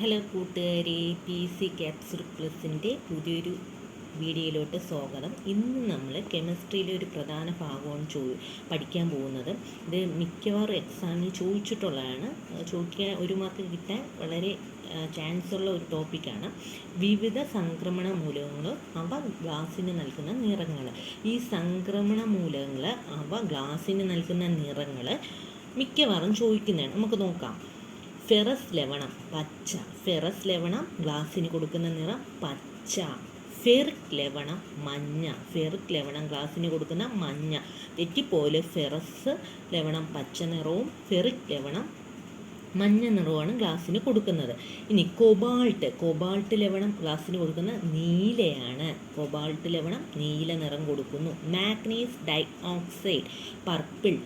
Hello കൂട്ടുകാരെ P C capsule പ്ലസിന്റെ പുതിയൊരു വീഡിയോയിലോട്ട് സ്വാഗതം. ഇന്ന് നമ്മൾ കെമിസ്ട്രിയിലെ ഒരു പ്രധാന ഭാഗമാണ് ചോ പഠിക്കാൻ പോകുന്നത്. ഇത് മിക്കവാറും എക്സാമിന് ചോദിച്ചിട്ടുള്ളതാണ്. ചോദിക്കാൻ ഒരു മാർക്ക് കിട്ടാൻ വളരെ ചാൻസ് ഉള്ള ഒരു ടോപ്പിക്കാണ് വിവിധ സംക്രമണ മൂലകങ്ങൾ അവ ഗ്ലാസിന് നൽകുന്ന നിറങ്ങൾ ഈ സംക്രമണ മൂലകങ്ങൾ അവ ഗ്ലാസിന് നൽകുന്ന നിറങ്ങൾ മിക്കവാറും ചോദിക്കുന്നതാണ്. നമുക്ക് നോക്കാം. ഫെറസ് ലവണം പച്ച. ഫെറസ് ലവണം ഗ്ലാസ്സിന് കൊടുക്കുന്ന നിറം പച്ച. ഫെറിക് ലവണം മഞ്ഞ. ഫെറിക് ലവണം ഗ്ലാസ്സിന് കൊടുക്കുന്ന മഞ്ഞ. തെറ്റിപ്പോലെ ഫെറസ് ലവണം പച്ച നിറവും ഫെറിക് ലവണം മഞ്ഞ നിറവുമാണ് ഗ്ലാസ്സിന് കൊടുക്കുന്നത്. ഇനി കൊബാൾട്ട്. കൊബാൾട്ട് ലവണം ഗ്ലാസ്സിന് കൊടുക്കുന്ന നീലയാണ്. കൊബാൾട്ട് ലവണം നീല നിറം കൊടുക്കുന്നു. Manganese dioxide. പർപ്പിൾ.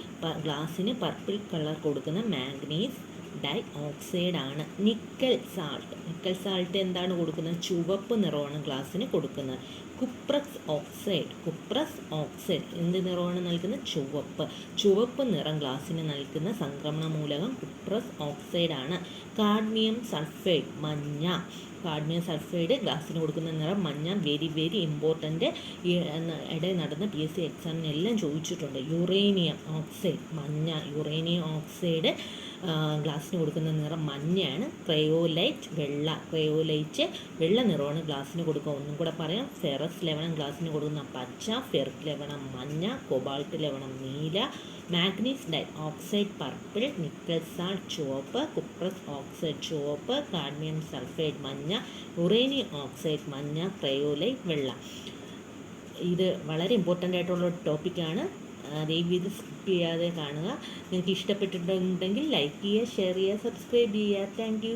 ഗ്ലാസ്സിന് പർപ്പിൾ കളർ കൊടുക്കുന്ന മാഗ്നീസ് ഡൈ ഓക്സൈഡ് ആണ് നിക്കൽ സാൾട്ട്. നിക്കൽ സാൾട്ട് എന്താണ് കൊടുക്കുന്നത്? ചുവപ്പ് നിറമാണ് ഗ്ലാസ്സിന് കൊടുക്കുന്നത്. Cuprous oxide. Cuprous oxide. എന്ത് നിറമാണ് നൽകുന്നത്? ചുവപ്പ്. ചുവപ്പ് നിറം ഗ്ലാസ്സിന് നൽകുന്ന സംക്രമണ മൂലകം കുപ്രസ് ഓക്സൈഡ് ആണ് കാഡ്മിയം സൾഫൈഡ് മഞ്ഞ. കാഡ്മിയം സൾഫൈഡ് ഗ്ലാസ്സിന് കൊടുക്കുന്ന നിറം മഞ്ഞ. Very very important. ഇടയിൽ നടന്ന പി എസ് സി എക്സാമിന് എല്ലാം ചോദിച്ചിട്ടുണ്ട്. യുറേനിയം ഓക്സൈഡ് മഞ്ഞ. യുറേനിയം ഓക്സൈഡ് ഗ്ലാസ്സിന് കൊടുക്കുന്ന നിറം മഞ്ഞയാണ്. ക്രയോലൈറ്റ് വെള്ള. ക്രയോലൈറ്റ് വെള്ള നിറമാണ് ഗ്ലാസ്സിന് കൊടുക്കുക. ഒന്നും കൂടെ പറയാം. ഫെറസ് ലവണം ഗ്ലാസ്സിന് കൊടുക്കുന്ന പച്ച ഫെറസ് ലവണം മഞ്ഞ കൊബാൾട്ട് ലവണം നീല manganese dioxide purple nickel salt ചുവപ്പ് കുപ്രസ് ഓക്സൈഡ് ചുവപ്പ് കാഡ്മിയം സൾഫൈഡ് മഞ്ഞ ഉറേനിയം ഓക്സൈഡ് മഞ്ഞ ക്രയോലൈറ്റ് വെള്ള. ഇത് വളരെ ഇമ്പോർട്ടന്റ് ആയിട്ടുള്ള ടോപ്പിക്കാണ് ദയവ് ഇത് സ്കിപ്പ് ചെയ്യാതെ കാണുക. നിങ്ങൾക്ക് ഇഷ്ടപ്പെട്ടിട്ടുണ്ടെങ്കിൽ ലൈക്ക് ചെയ്യുക ഷെയർ ചെയ്യുക സബ്സ്ക്രൈബ് ചെയ്യുക. താങ്ക്